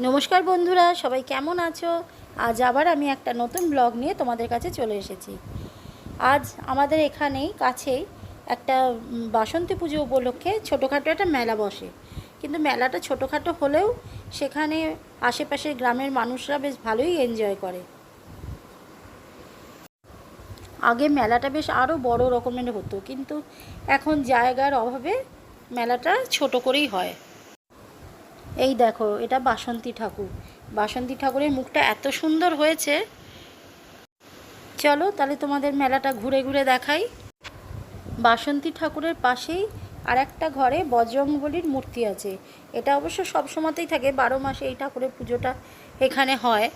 নমস্কার বন্ধুরা, সবাই কেমন আছো? আজ আবার আমি একটা নতুন ব্লগ নিয়ে তোমাদের কাছে চলে এসেছি। আজ আমাদের এখানেই কাছেই একটা বাসন্তী পুজো উপলক্ষে ছোটোখাটো একটা মেলা বসে। কিন্তু মেলাটা ছোটোখাটো হলেও সেখানে আশেপাশের গ্রামের মানুষরা বেশ ভালোই এনজয় করে। আগে মেলাটা বেশ আরও বড় রকমের হতো, কিন্তু এখন জায়গার অভাবে মেলাটা ছোট করেই হয়। এই দেখো, এটা বাসন্তী ঠাকুর। বাসন্তী ঠাকুরের মুখটা এত সুন্দর হয়েছে। চলো তাহলে তোমাদের মেলাটা ঘুরে ঘুরে দেখাই। বাসন্তী ঠাকুরের পাশেই আর একটা ঘরে বজরংবলির মূর্তি আছে। এটা অবশ্য সব সময়তেই থাকে, বারো মাসে এই ঠাকুরের পুজোটা এখানে হয়।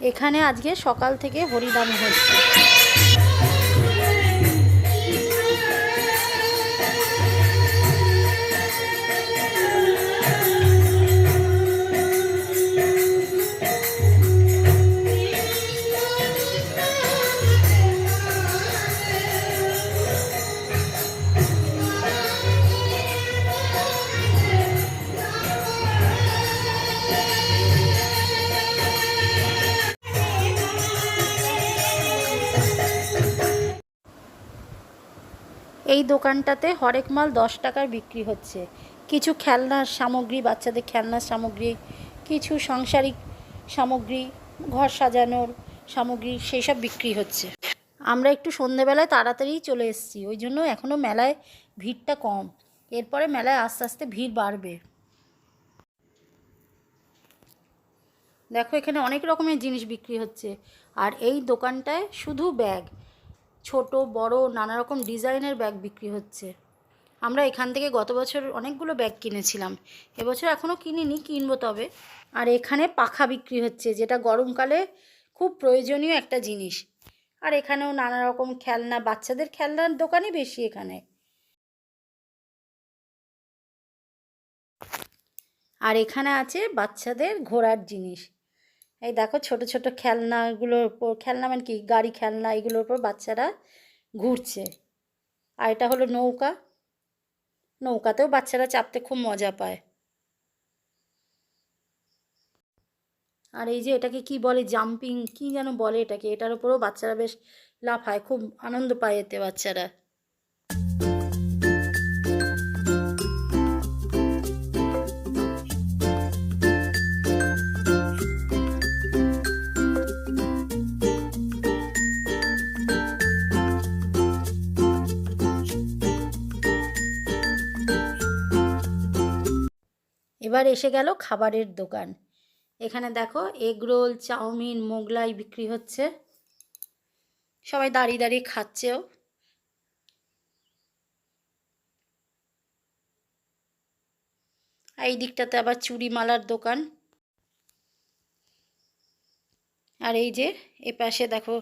এখানে আজকে সকাল থেকে হরিনাম হচ্ছে। দোকানটাতে হরেক মাল দশ টাকার বিক্রি হচ্ছে। কিছু খেলনার সামগ্রী, বাচ্চাদের খেলনার সামগ্রী, কিছু সাংসারিক সামগ্রী, ঘর সাজানোর সামগ্রী সেই সব বিক্রি হচ্ছে। আমরা একটু সন্ধেবেলায় তাড়াতাড়ি চলে এসেছি, ওই জন্য এখনও মেলায় ভিড়টা কম। এরপরে মেলায় আস্তে আস্তে ভিড় বাড়বে। দেখো এখানে অনেক রকমের জিনিস বিক্রি হচ্ছে, আর এই দোকানটায় শুধু ব্যাগ। ছোট, বড় নানা রকম ডিজাইনের ব্যাগ বিক্রি হচ্ছে। আমরা এখান থেকে গত বছর অনেকগুলো ব্যাগ কিনেছিলাম। এবছর এখনও কিনিনি, কিনবো তবে। আর এখানে পাখা বিক্রি হচ্ছে, যেটা গরমকালে খুব প্রয়োজনীয় একটা জিনিস। আর এখানেও নানা রকম খেলনা, বাচ্চাদের খেলনার দোকানই বেশি এখানে। আর এখানে আছে বাচ্চাদের ঘোরার জিনিস। এই দেখো ছোট ছোট খেলনাগুলোর উপর খেলনা মানে কি? গাড়ি খেলনা এগুলোর উপর বাচ্চারা ঘুরছে। আর এটা হলো নৌকা। নৌকাতেও বাচ্চারা চাপতে খুব মজা পায়। আর এই যে এটাকে কি বলে? জাম্পিং, কি যেন বলে এটাকে? এটার উপরেও বাচ্চারা বেশ লাফায়, খুব আনন্দ পায় এতে বাচ্চারা। এবার এসে গেল খাবারের দোকান। এখানে দেখো এগ রোল, চাউমিন, মোগলাই বিক্রি হচ্ছে। সবাই দাঁড়িয়ে দাঁড়িয়ে খাচ্ছেও। এই দিকটাতে আবার চুড়ি মালার দোকান। আর এই যে এ পাশে দেখো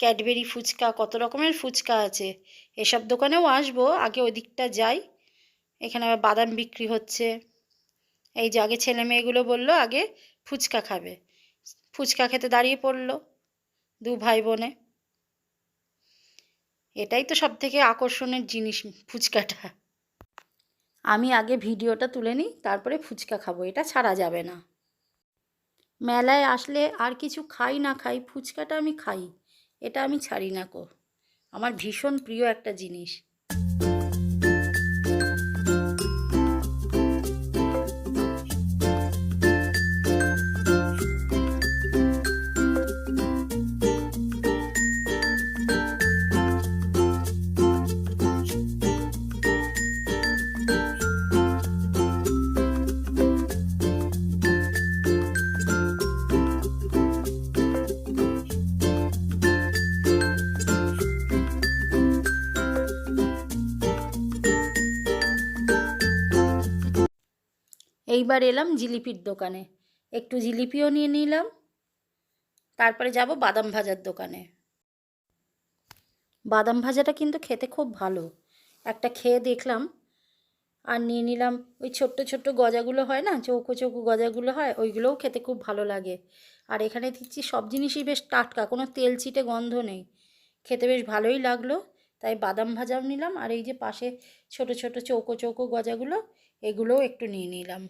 ক্যাডবেরি ফুচকা, কত রকমের ফুচকা আছে। এসব দোকানেও আসব, আগে ওই দিকটা যাই। এখানে আবার বাদাম বিক্রি হচ্ছে। এই যে আগে ছেলে মেয়েগুলো বলল, আগে ফুচকা খাবে। ফুচকা খেতে দাঁড়িয়ে পড়ল দু ভাই বোনে। এটাই তো সব থেকে আকর্ষণের জিনিস ফুচকাটা। আমি আগে ভিডিওটা তুলে নিই, তারপরে ফুচকা খাব, এটা ছাড়া যাবে না। মেলায় আসলে আর কিছু খাই না খাই, ফুচকাটা আমি খাই, এটা আমি ছাড়ি না কো। আমার ভীষণ প্রিয় একটা জিনিস। এইবার এলাম জিলিপির দোকানে। একটু জিলিপিও নিয়ে নিলাম, তারপরে যাব বাদাম ভাজার দোকানে। বাদাম ভাজাটা কিন্তু খেতে খুব ভালো। একটা খেয়ে দেখলাম, আর নিয়ে নিলাম ওই ছোট্ট ছোট্ট গজাগুলো হয় না, চৌকো চৌকো গজাগুলো হয়, ওইগুলোও খেতে খুব ভালো লাগে। আর এখানে দিচ্ছি সব জিনিসই বেশ টাটকা, কোনো তেল চিটে গন্ধ নেই। খেতে বেশ ভালোই লাগল, তাই বাদাম ভাজাও নিলাম, আর এই যে পাশে ছোট ছোট চৌকো চৌকো গজাগুলো, এগুলোও একটু নিয়ে নিলাম।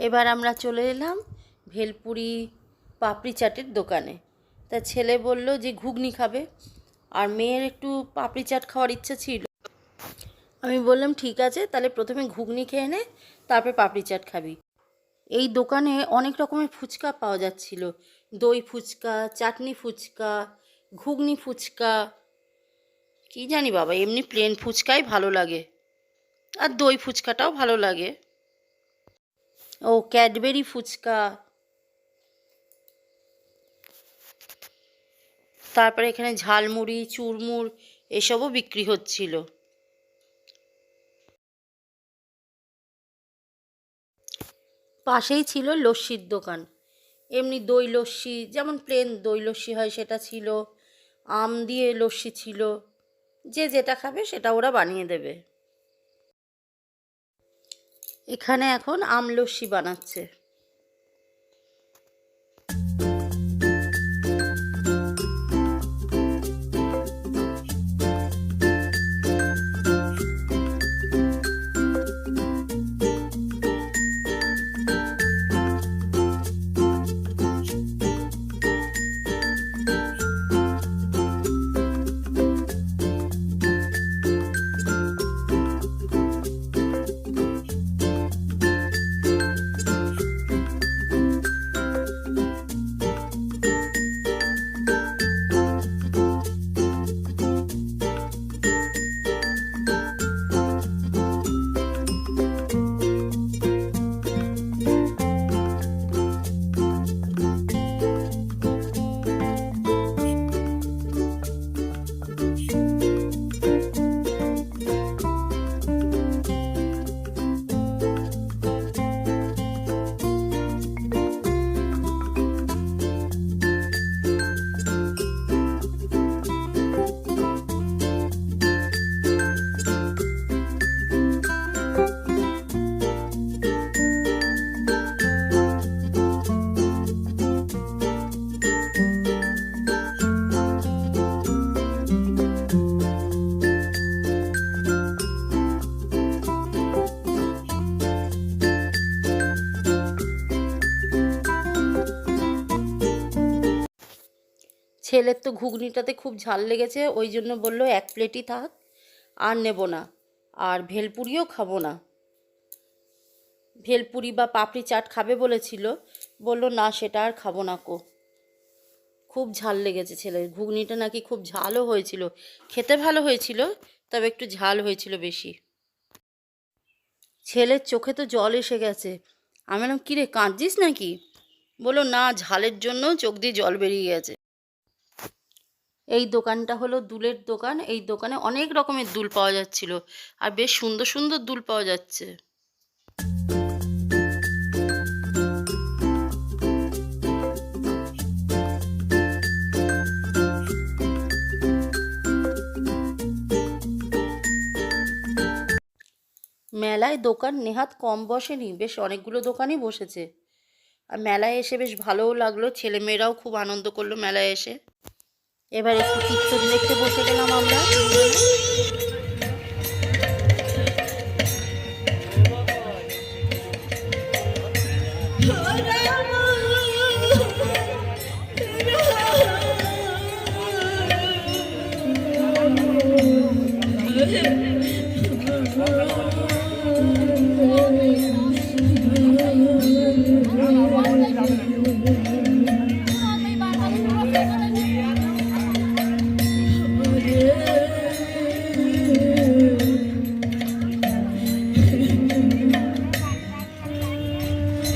এবার আমরা চলে এলাম ভেলপুরি পাপড়ি চাটের দোকানে। তা ছেলে বলল যে, ঘুগনি খাবে। আর মেয়ের একটু পাপড়ি চাট খাওয়ার ইচ্ছা ছিল। আমি বললাম, ঠিক আছে, তাহলে প্রথমে ঘুগনি খেয়ে নে, তারপরে পাপড়ি চাট খাবি। এই দোকানে অনেক রকমের ফুচকা পাওয়া যাচ্ছিল। দই ফুচকা, চাটনি ফুচকা, ঘুগনি ফুচকা, কি জানি বাবা, এমনি প্লেন ফুচকাই ভালো লাগে। আর দই ফুচকাটাও ভালো লাগে। ও ক্যাডবেরি ফুচকা। তারপরে এখানে ঝালমুড়ি, চুরমুর এসবও বিক্রি হচ্ছিল। পাশেই ছিল লস্যির দোকান। এমনি দই লস্যি, যেমন প্লেন দই লস্যি হয় সেটা ছিল। আম দিয়ে লস্যি ছিল। যে যেটা খাবে সেটা ওরা বানিয়ে দেবে। এখানে এখন আমলস্যি বানাচ্ছে। ছেলের তো ঘুগনিটাতে খুব ঝাল লেগেছে, ওই জন্য বলল এক প্লেটই থাক, আর নেব না। আর ভেলপুরিও খাব না। ভেলপুরি বা পাপড়ি চাট খাবে বলেছিল, বলল, না, সেটা আর খাব না কো। খুব ঝাল লেগেছে ছেলের, ঘুগনিটা নাকি খুব ঝালও হয়েছিল। খেতে ভালো হয়েছিল, তবে একটু ঝাল হয়েছিল বেশি। ছেলের চোখে তো জল এসে গেছে। আমি বললাম, কিরে, কাঁদছিস নাকি? বলল, না, ঝালের জন্য চোখ দিয়ে জল বেরিয়ে গেছে। এই দোকানটা হলো দুলের দোকান। এই দোকানে অনেক রকমের দুল পাওয়া যাচ্ছিল আর বেশ সুন্দর সুন্দর দুল পাওয়া যাচ্ছে। মেলায় দোকান নেহাত কম বসেনি, বেশ অনেকগুলো দোকানই বসেছে। আর মেলায় এসে বেশ ভালোও লাগল, ছেলেমেয়েরাও খুব আনন্দ করল মেলায় এসে। এবার একটু চিত্র দেখতে বসে গেলাম আমরা।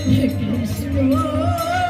Krishna.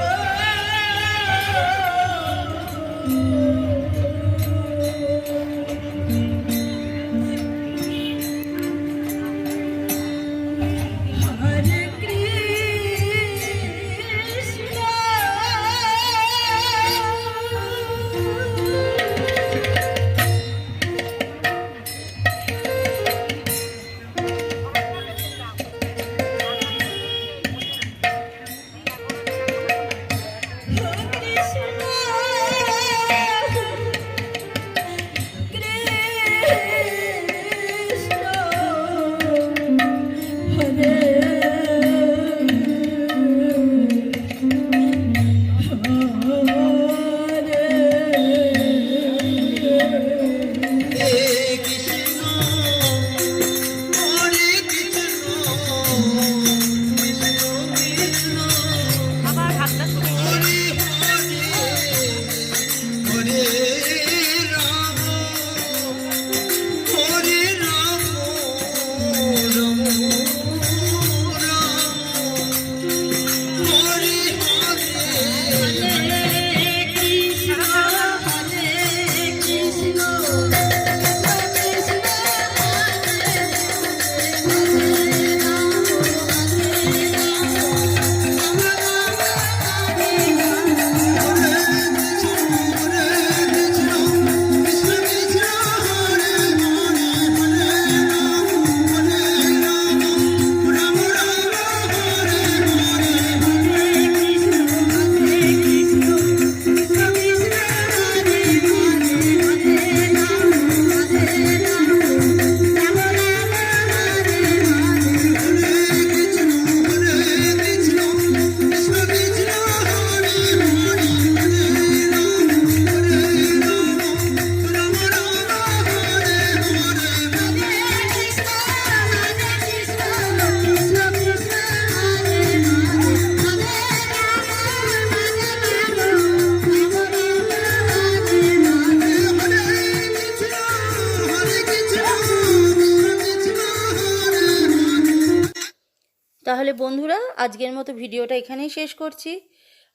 বন্ধুরা, আজকের মতো ভিডিওটা এখানেই শেষ করছি।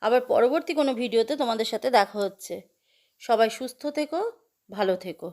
আবার পরবর্তী কোনো ভিডিওতে তোমাদের সাথে দেখা হচ্ছে। সবাই সুস্থ থেকো, ভালো থেকো।